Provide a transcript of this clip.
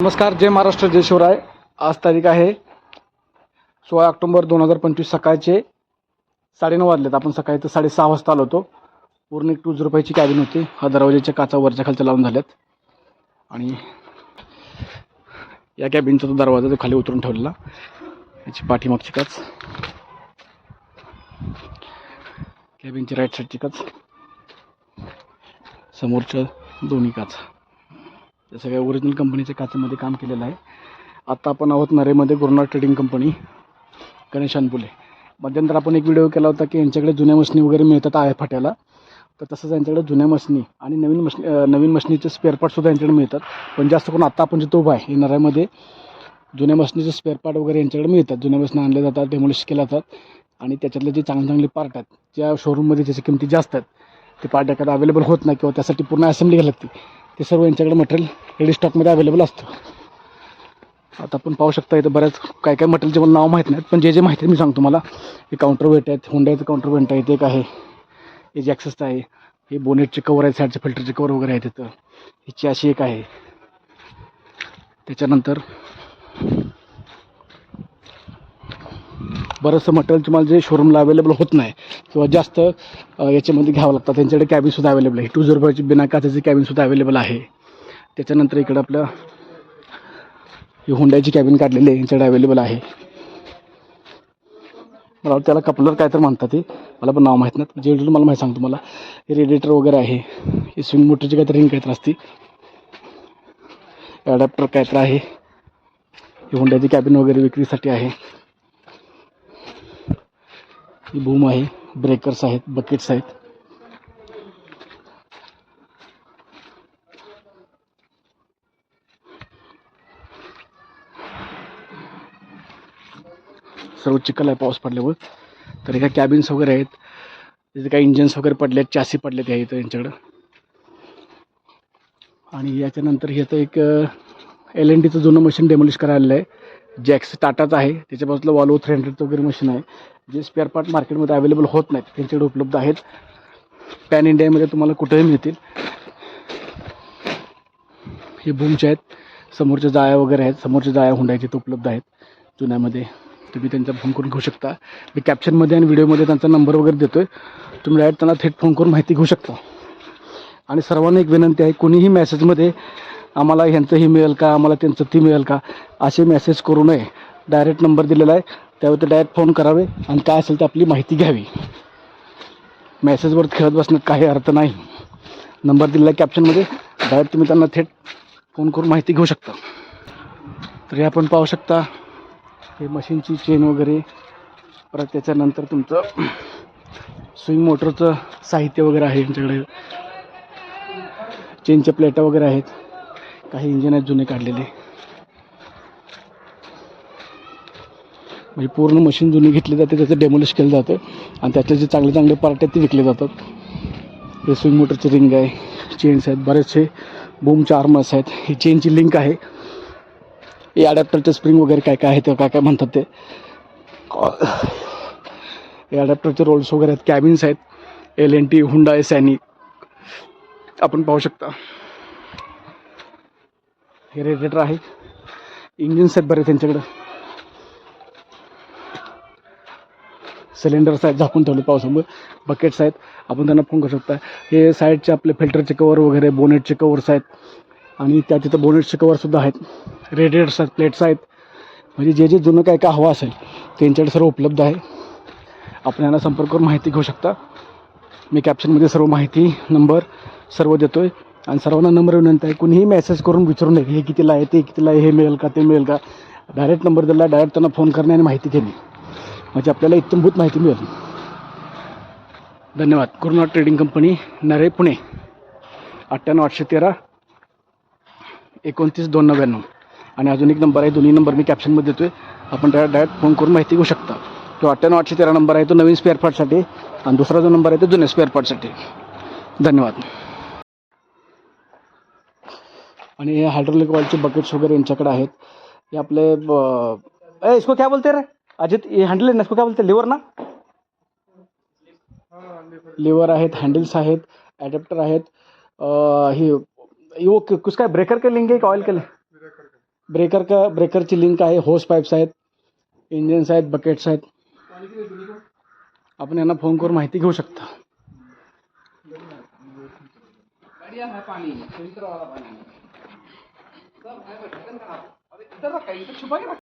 नमस्कार जय महाराष्ट्र जय शिवराय. आज तारीख आहे सोळा ऑक्टोंबर दोन हजार पंचवीस सकाळचे साडेनऊ वाजलेत. आपण सकाळी तर साडेसहा वाजता आलो होतो. पूर्ण एक टू झिरो फायची कॅबिन होती. हा दरवाजाच्या काचा वरच्या खालच्या लावून झाल्यात. आणि या कॅबिनचा तो दरवाजा तो खाली उतरून ठेवलेला. याची पाठीमागची काच. कॅबिनची राईट साईडची काच. समोरच्या दोन्ही काच. या सगळ्या ओरिजिनल कंपनीच्या काचेमध्ये काम केलेलं आहे. आत्ता आपण आहोत नरेमध्ये गुरुनाथ ट्रेडिंग कंपनी गणेश अनपुले. मध्यंतर आपण एक व्हिडिओ केला होता की यांच्याकडे जुन्या मशनी वगैरे मिळतात आहे फाट्याला. तर तसंच यांच्याकडे जुन्या मशनी आणि नवीन मशनी नवीन मशनीचे स्पेअर पार्टसुद्धा यांच्याकडे मिळतात. पण जास्त करून आत्ता आपण जिथं उभा आहे नऱ्यामध्ये जुन्या मशनीचे स्पेअर पार्ट वगैरे यांच्याकडे मिळतात. जुन्या मशनी आणले जातात डेमोलिश केल्या जातात आणि त्याच्यातले जे चांगले चांगले पार्ट आहेत ज्या शोरूममध्ये ज्याच्या किमती जास्त आहेत ते पार्ट एखादा अवेलेबल होत नाही किंवा त्यासाठी पूर्ण असेंब्ली घ्यायला लागते. ते सर्व यांच्याकडे मटेरियल रेडी स्टॉकमध्ये अवेलेबल असतं. आता आपण पाहू शकता इथं बऱ्याच काय काय मटेरियलचे मला नाव माहीत नाहीत पण जे जे माहिती आहे मी सांगतो मला हे काउंटर वेट आहेत हुंडाचं काउंटर वेट आहे ते एक आहे. हे जे ॲक्सेसचं आहे हे बोनेटचे कवर आहेत साईडचे फिल्टरचे कवर वगैरे आहेत तिथं हिची अशी एक आहे. त्याच्यानंतर बरंचसं मटेरियल तुम्हाला जे शोरूमला अवेलेबल होत नाही किंवा जास्त याच्यामध्ये घ्यावं लागतं. त्यांच्याकडे कॅबिनसुद्धा अवेलेबल आहे. टू झिरो फायची बिना काचाची कॅबिनसुद्धा अवेलेबल आहे. त्याच्यानंतर इकडं आपलं ही हुंड्याची कॅबिन काढलेली आहे. यांच्याकडे अवेलेबल आहे. मला वाटतं त्याला कपलर काय तर म्हणतात ते. मला पण नाव माहीत नाही जे मला माहीत सांगतो मला हे रेडिएटर वगैरे आहे. हे स्विंग मोटरची काहीतरी रिंग काहीतरी असते. ॲडॅप्टर काहीतरी आहे. ही हुंड्याची कॅबिन वगैरे विक्रीसाठी आहे. ही बूम आहे. ब्रेकर्स आहेत बकेट्स आहेत. सर्व चिखल आहे पाऊस पडल्यावर. तर ह्या कॅबिन्स वगैरे आहेत. तिथे काही इंजिन्स वगैरे पडले आहेत चासी पडले ते इथं यांच्याकडं. आणि याच्यानंतर हे तर एक एल एन डीचं जुनं मशीन डेमोलिश करायला आहे. जॅक्स टाटाचं आहे. त्याच्यापासून वॉलो वॉल्वो थ्री हंड्रेडचं वगैरे मशीन आहे. जे स्पेअर पार्ट मार्केटमध्ये अवेलेबल होत नाहीत त्यांच्याकडे उपलब्ध आहेत. पॅन इंडियामध्ये तुम्हाला कुठेही मिळतील. हे बूमचे आहेत. समोरच्या जाळ्या वगैरे आहेत. समोरच्या जाळ्या हुंडायचे ते उपलब्ध आहेत. जुन्यामध्ये तुम्ही त्यांचा फोन करून घेऊ शकता. मी कॅप्शनमध्ये आणि व्हिडिओमध्ये त्यांचा नंबर वगैरे देतो आहे तुम्ही डायरेक्ट त्यांना थेट फोन करून माहिती घेऊ शकता. आणि सर्वांना एक विनंती आहे कोणीही मेसेजमध्ये आम्हाला ह्यांचं ही मिळेल का? आम्हाला त्यांचं ती मिळेल का? असे मेसेज करू नये. डायरेक्ट नंबर दिलेला आहे. त्यावर ते डायरेक्ट फोन करावे आणि काय असेल ते आपली माहिती घ्यावी. मेसेजवर खेळत बसण्यात काही अर्थ नाही. नंबर दिलेला आहे कॅप्शनमध्ये डायरेक्ट तुम्ही त्यांना थेट फोन करून माहिती घेऊ शकता. तर हे आपण पाहू शकता हे मशीनची चेन वगैरे परत त्याच्यानंतर तुमचं स्विंग मोटरचं साहित्य वगैरे आहे यांच्याकडे. चेनच्या प्लेटा वगैरे आहेत. काही इंजिन आहेत जुने काढलेले. म्हणजे पूर्ण मशीन जुनी घेतली जाते त्याचं डेमोलिश केलं जातं. आणि त्यातले जे चांगले चांगले पार्ट आहेत ते विकले जातात. हे मोटरची रिंग आहे चेन्स आहेत बरेचसे बूमचे आर्मर्स आहेत. ही चेनची लिंक आहे. हे अडॅप्टरचे स्प्रिंग वगैरे काय काय आहे ते काय काय म्हणतात ते. हे अडॅप्टरचे रोल्स वगैरे आहेत कॅबिन्स आहेत. एल एन टी हुंडा आहे सॅनी आपण पाहू शकता. हे रेडिएटर आहे इंजिन्स आहेत बरे त्यांच्याकडं. सिलेंडर्स आहेत झाकून ठेवले पावसामुळे. बकेट्स आहेत आपण त्यांना फोन करू शकता. हे साईडचे आपले फिल्टरचे कवर वगैरे बोनेटचे कवर्स आहेत आणि त्या तिथं बोनेटचे कवरसुद्धा आहेत. रेडिएटर्स आहेत प्लेट्स आहेत. म्हणजे जे जे जुनं काय काय हवं असेल त्यांच्याकडे सर्व उपलब्ध आहे. आपण यांना संपर्क करून माहिती घेऊ शकता. मी कॅप्शनमध्ये सर्व माहिती नंबर सर्व देतो आहे आणि सर्वांना नंबर विनंती आहे कुणीही मेसेज करून विचारू नये हे कितीला आहे ते कितीला आहे हे मिळेल का ते मिळेल का? डायरेक्ट नंबर दिला डायरेक्ट त्यांना फोन करणे आणि माहिती घेणे. म्हणजे आपल्याला इत्यंभूत माहिती मिळेल. धन्यवाद. कोरोना ट्रेडिंग कंपनी नरे पुणे. अठ्ठ्याण्णव आठशे तेरा. एकोणतीस दोन नव्याण्णव. आणि अजून एक नंबर आहे दोन्ही नंबर मी कॅप्शनमध्ये देतो आहे आपण डायरेक्ट डायरेक्ट फोन करून माहिती घेऊ शकता. तो अठ्ठ्याण्णव आठशे तेरा नंबर आहे तो नवीन स्पेअर पार्टसाठी आणि दुसरा जो नंबर आहे तो जुन्या स्पेअर पार्टसाठी धन्यवाद. आणि हे हायड्रोलिक ऑइलचे बकेट्स वगैरे यांच्याकडे आहेत. हे आपले ए इसको क्या बोलते रे? अजित ये हँडल है ना इसको क्या बोलते? लिवर ना? लिवर आहेत हँडल्स आहेत ॲडॅप्टर आहेत. अं, हे वो कि- किसका ब्रेकर के लेंगे कि? ऑयल के ब्रेकर का ब्रेकरची लिंक आहे होस पाईप्स आहेत इंजिन्स आहेत बकेट्स आहेत. आपण यांना फ़ोन करून माहिती घेऊ शकता. बढ़िया ಸಾಲ ಪಡೆಯಲು ಜಾಮೀನು ಕೊಡಬೇಕೇ?